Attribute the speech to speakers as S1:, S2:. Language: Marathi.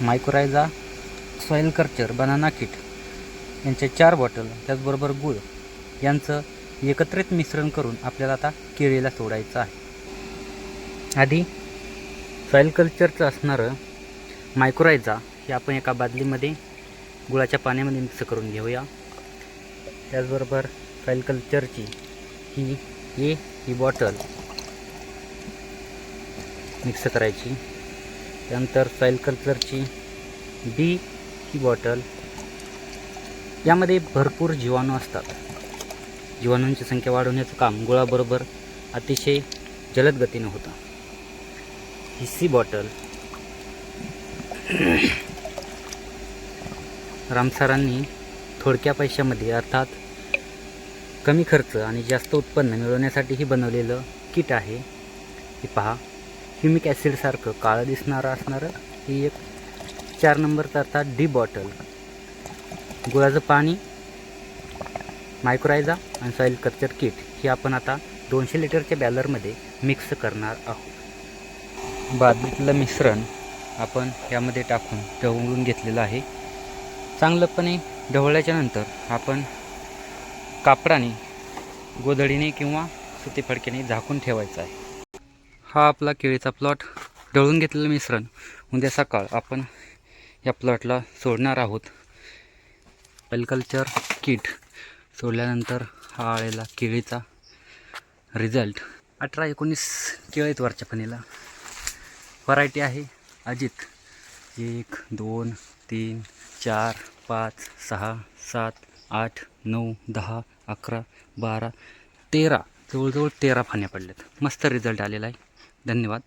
S1: Mycorrhiza soil culture banana kit यांचे चार बॉटल त्याचबरोबर गूळ यांचं एकत्रित मिश्रण करून आपल्याला आता केळीला सोडायचं आहे. आधी सॉईल कल्चरचं असणारं मायक्रोरायझा हे आपण एका बादलीमध्ये गुळाच्या पाण्यामध्ये मिक्स करून घेऊया. त्याचबरोबर सॉईल कल्चरची ही ए ही बॉटल मिक्स करायची. त्यानंतर सॉईल कल्चरची बी ही बॉटल यामध्ये भरपूर जीवाणू असतात. जीवाणूंची संख्या वाढवण्याचं काम गुळाबरोबर अतिशय जलद गतीनं होतं. ही सी बॉटल रामसरांनी थोडक्या पैशामध्ये अर्थात कमी खर्च आणि जास्त उत्पन्न मिळवण्यासाठीही बनवलेलं किट आहे. हे पहा. ह्युमिक ॲसिडसारखं काळं दिसणारं असणारं ही एक चार नंबरचा अर्थात डी बॉटल. गुळाचं पाणी मायक्रोयझा आणि सॉईल कल्चर किट ही आपण आता दोनशे लिटरच्या बॅलरमध्ये मिक्स करणार आहोत. बादलीतलं मिश्रण आपण यामध्ये टाकून ढवळून घेतलेलं आहे. चांगलंपणे ढवळल्याच्या नंतर आपण कापडाने गोधडीने किंवा सुती फडक्याने झाकून ठेवायचं आहे. हा आपला केळीचा प्लॉट डळून घेतलेलं मिश्रण. उद्या सकाळ आपण या प्लॉटला सोडणार आहोत. पेलकल्चर किट सोडल्यानंतर हा आलेला केळीचा रिझल्ट अठरा एकोणीस केळीत वरच्या फणीला व्हरायटी आहे. अजित एक दोन तीन चार पाच सहा सात आठ नऊ दहा अकरा बारा तेरा. जवळजवळ तेरा फाण्या पडल्यात. मस्त रिझल्ट आलेला आहे. धन्यवाद.